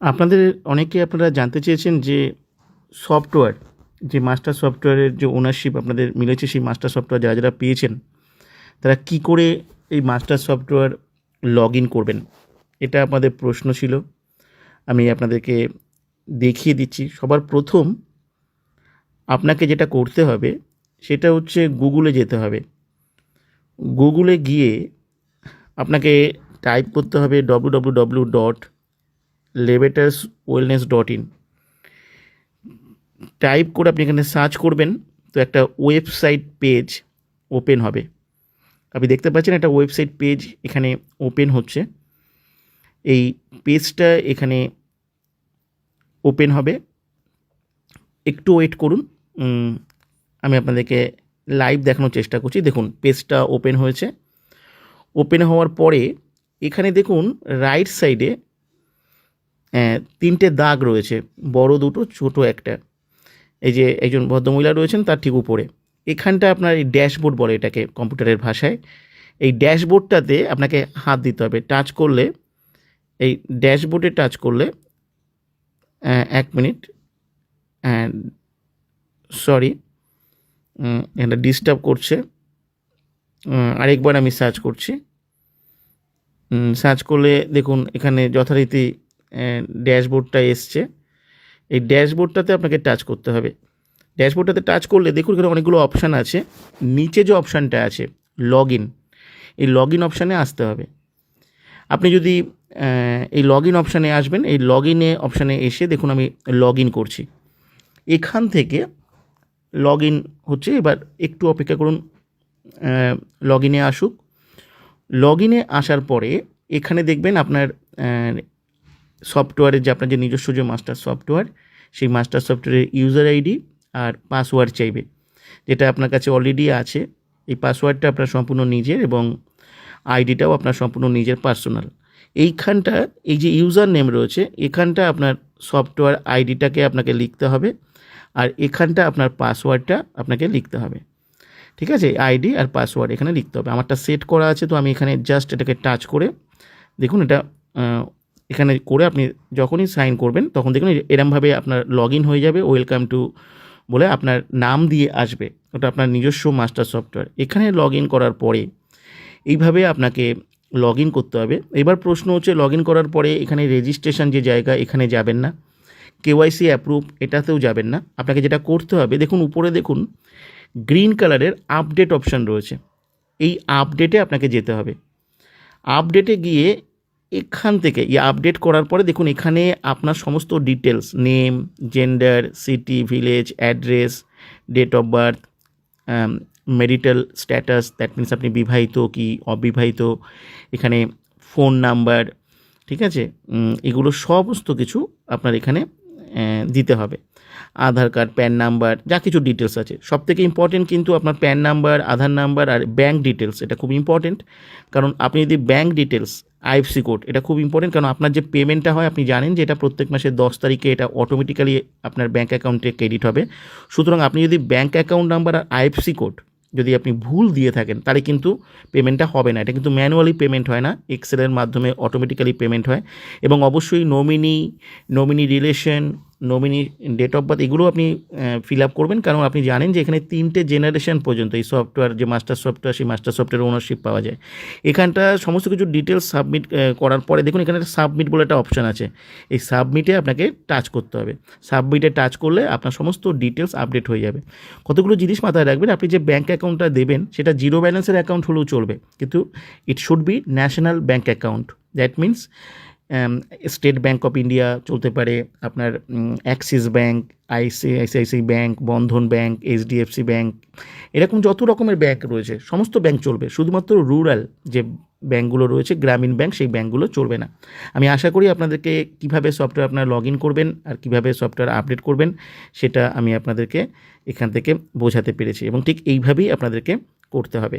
আপনাদের অনেকে আপনারা জানতে চেয়েছেন যে সফটওয়্যার, যে মাস্টার সফটওয়্যারের যে ওনারশিপ আপনাদের মিলেছে, সেই মাস্টার সফটওয়্যার যারা যারা পেয়েছেন, তারা কি করে এই মাস্টার সফটওয়্যার লগ ইন করবেন? এটা আপনাদের প্রশ্ন ছিল। আমি আপনাদেরকে দেখিয়ে দিচ্ছি। সবার প্রথম আপনাকে যেটা করতে হবে, সেটা হচ্ছে গুগলে যেতে হবে। গুগলে গিয়ে আপনাকে টাইপ করতে হবে ডব্লু ডব্লু ডব্লু ডট লেবেটাস ওয়েলনেস ডট ইন। টাইপ করে আপনি এখানে সার্চ করবেন, তো একটা ওয়েবসাইট পেজ ওপেন হবে। আপনি দেখতে পাচ্ছেন একটা ওয়েবসাইট পেজ এখানে ওপেন হচ্ছে। এই পেজটা এখানে ওপেন হবে। একটু ওয়েট করুন। আমি আপনাদেরকে লাইভ দেখানোর চেষ্টা করছি। দেখুন, পেজটা ওপেন হয়েছে। ওপেন হওয়ার পরে এখানে দেখুন, রাইট সাইডে তিনটে দাগ রয়েছে, বড় দুটো, ছোট একটা। এই যে একজন ভদ্রমহিলা রয়েছেন, তার ঠিক উপরে। এখানটা আপনার এই ড্যাশবোর্ড বলে এটাকে কম্পিউটারের ভাষায়। এই ড্যাশবোর্ডটাতে আপনাকে হাত দিতে হবে। টাচ করলে, এই ড্যাশবোর্ডে টাচ করলে এক মিনিট সরি এটা ডিস্টার্ব করছে। আরেকবার আমি সার্চ করছি। সার্চ করলে দেখুন, এখানে যথারীতি ড্যাশবোর্ডটা এসছে। এই ড্যাশবোর্ডটাতে আপনাকে টাচ করতে হবে। ড্যাশবোর্ডটাতে টাচ করলে দেখুন এখানে অনেকগুলো অপশান আছে। নিচে যে অপশানটা আছে লগ ইন এই লগ ইন অপশানে আসতে হবে। আপনি যদি এই লগ ইন অপশানে আসবেন, এই লগ ইনে অপশানে এসে দেখুন আমি লগ ইন করছি। এখান থেকে লগ ইন হচ্ছে, এবার একটু অপেক্ষা করুন লগ ইনে আসুক। লগ ইনে আসার পরে এখানে দেখবেন আপনার সফটওয়্যারের যে আপনার যে নিজস্ব যে মাস্টার সফটওয়্যার সেই মাস্টার সফটওয়্যারের ইউজার আইডি আর পাসওয়ার্ড চাইবে। যেটা আপনার কাছে অলরেডি আছে, এই পাসওয়ার্ডটা আপনার সম্পূর্ণ নিজের এবং আইডিটাও আপনার সম্পূর্ণ নিজের পার্সোনাল এইখানটা, এই যে ইউজার নেম রয়েছে, এখানটা আপনার সফটওয়্যার আইডিটাকে আপনাকে লিখতে হবে আর এখানটা আপনার পাসওয়ার্ডটা আপনাকে লিখতে হবে। ঠিক আছে? আইডি আর পাসওয়ার্ড এখানে লিখতে হবে। আমারটা সেট করা আছে, তো আমি এখানে জাস্ট এটাকে টাচ করে, দেখুন এটা এখানে করে আপনি যখনই সাইন করবেন, তখন দেখুন এরমভাবে আপনার লগ ইন হয়ে যাবে ওয়েলকাম টু বলে আপনার নাম দিয়ে আসবে। ওটা আপনার নিজস্ব মাস্টার সফটওয়্যার এখানে লগ ইন করার পরে এইভাবে আপনাকে লগ ইন করতে হবে। এবার প্রশ্ন হচ্ছে লগ ইন করার পরে এখানে রেজিস্ট্রেশন যে জায়গা, এখানে যাবেন না। কেওয়াইসি অ্যাপ্রুভ এটাতেও যাবেন না। আপনাকে যেটা করতে হবে, দেখুন উপরে দেখুন গ্রিন কালারের আপডেট অপশান রয়েছে। এই আপডেটে আপনাকে যেতে হবে। আপডেটে গিয়ে এখান থেকে এই আপডেট করার পরে দেখুন এখানে আপনার সমস্ত details name gender city village address date of birth marital status that means আপনি বিবাহিত কি অবিবাহিত, এখানে ফোন নাম্বার ঠিক আছে? এগুলো সমস্ত কিছু আপনার এখানে দিতে হবে। আধার কার্ড প্যান নাম্বার যা কিছু ডিটেলস আছে। সব থেকে ইম্পর্টেন্ট কিন্তু আপনার প্যান নাম্বার আধার নাম্বার আর ব্যাঙ্ক ডিটেলস এটা খুব ইম্পর্টেন্ট কারণ আপনি যদি ব্যাঙ্ক ডিটেলস আইএফসি কোড। এটা খুব ইম্পর্টেন্ট কারণ আপনার যে পেমেন্টটা হয়, আপনি জানেন যে এটা প্রত্যেক মাসের দশ তারিখে এটা অটোমেটিক্যালি আপনার ব্যাঙ্ক অ্যাকাউন্টে ক্রেডিট হবে। সুতরাং আপনি যদি ব্যাঙ্ক অ্যাকাউন্ট নাম্বার আর আইএফসি কোড যদি আপনি ভুল দিয়ে থাকেন, তাহলে কিন্তু পেমেন্টটা হবে না। এটা কিন্তু ম্যানুয়ালি পেমেন্ট হয় না এক্সেলের মাধ্যমে অটোমেটিক্যালি পেমেন্ট হয়। এবং অবশ্যই nominee nominee relation nominee date of birth এগুলো আপনি ফিল আপ করবেন। কারণ আপনি জানেন যে এখানে তিনটে জেনারেশন পর্যন্ত এই সফটওয়্যার যে মাস্টার সফটওয়্যার সেই মাস্টার সফটওয়্যার ওনারশিপ পাওয়া যায়। এখানটা সমস্ত কিছু ডিটেলস সাবমিট করার পরে দেখুন, এখানে একটা সাবমিট বলে একটা অপশান আছে। এই সাবমিটে আপনাকে টাচ করতে হবে। সাবমিটে টাচ করলে আপনার সমস্ত ডিটেলস আপডেট হয়ে যাবে। কতগুলো জিনিস মাথায় রাখবেন, আপনি যে ব্যাঙ্ক অ্যাকাউন্টটা দেবেন, সেটা জিরো ব্যালেন্সের অ্যাকাউন্ট হলেও চলবে। কিন্তু it should be national bank account that means State Bank of India চলতে পারে, আপনার Axis bank ICICI bank, Bandhan bank, HDFC bank, এরকম যত রকমের ব্যাঙ্ক রয়েছে, সমস্ত ব্যাঙ্ক চলবে। শুধুমাত্র রুরাল যে ব্যাঙ্কগুলো রয়েছে, গ্রামীণ ব্যাঙ্ক, সেই ব্যাঙ্কগুলো চলবে না। আমি আশা করি আপনাদেরকে কীভাবে সফটওয়্যার আপনারা লগ ইন করবেন আর কীভাবে সফটওয়্যার আপডেট করবেন, সেটা আমি আপনাদেরকে এখান থেকে বোঝাতে পেরেছি এবং ঠিক এইভাবেই আপনাদেরকে করতে হবে।